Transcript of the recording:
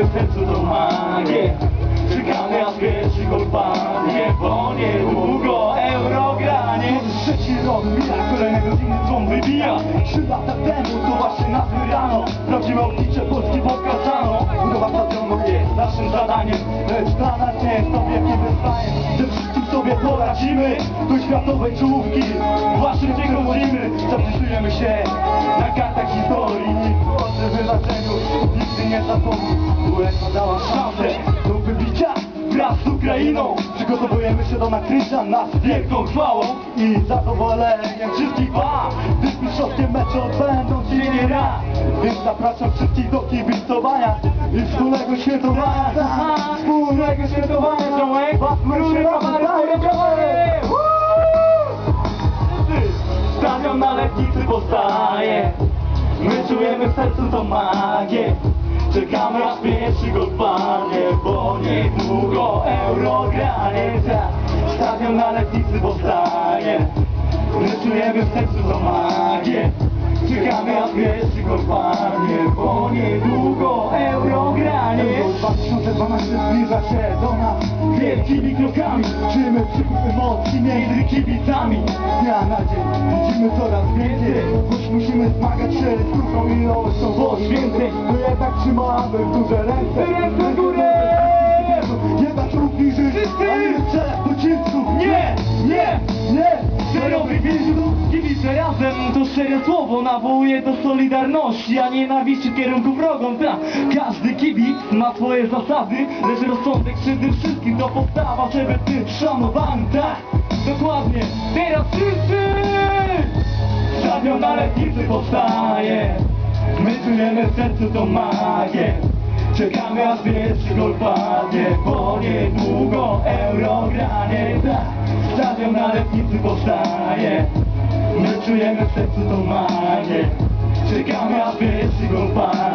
W Czekamy aż pierwszy gol padnie Bo niedługo Eurogranie Trzeci rok mija, kolejne godziny dzwon wybija. Trzy lata temu to właśnie nas wyrano. Prawdziwe oblicze Polski pokazano Budowa stadionu jest naszym zadaniem Lecz dla nas nie jest to wielkie wyzwanie. Ze wszystkim sobie poradzimy Do światowej czołówki. Właśnie nie grodzimy Zapisujemy się na Się do nakrycia nas wielką chwałą I zadowoleniem wszystkich was Gdyż mistrzowskie mecze odbędą się nie raz Więc zapraszam wszystkich do kibicowania I wspólnego świętowania. Wspólnego świętowania. Ziomek, rury, kamary, kamary Stadion na letnicy powstaje. My czujemy w sercu tą magię. Czekamy aż pierwszy gol padnie Bo niedługo Eurogranie tak. Na letnicy powstaje. My czujemy w sercu magię. Czekamy aż pierwszy gol padnie Bo niedługo Eurogranie 2012 zbliża się do nas Wielkimi krokami. Czujemy przypływ emocji między kibicami. Dnia na dzień widzimy coraz więcej. Choć musimy zmagać się z dużą ilością Nie, nie, Zerowy więźniów Kibice razem to szczere słowo nawołuje do solidarności, a nienawiści w kierunku wrogom tak. Każdy kibic ma swoje zasady, lecz rozsądek przede wszystkim to podstawa, żeby być szanowany, tak? Dokładnie, teraz wszyscy! Stadion na letnicy powstaje My czujemy w sercu tą magię Czekamy aż pierwszy gol padnie Bo niedługo Eurogranie tak Stadion na letnicy powstaje. My czujemy w sercu tą magię. Czekamy aż pierwszy gol padnie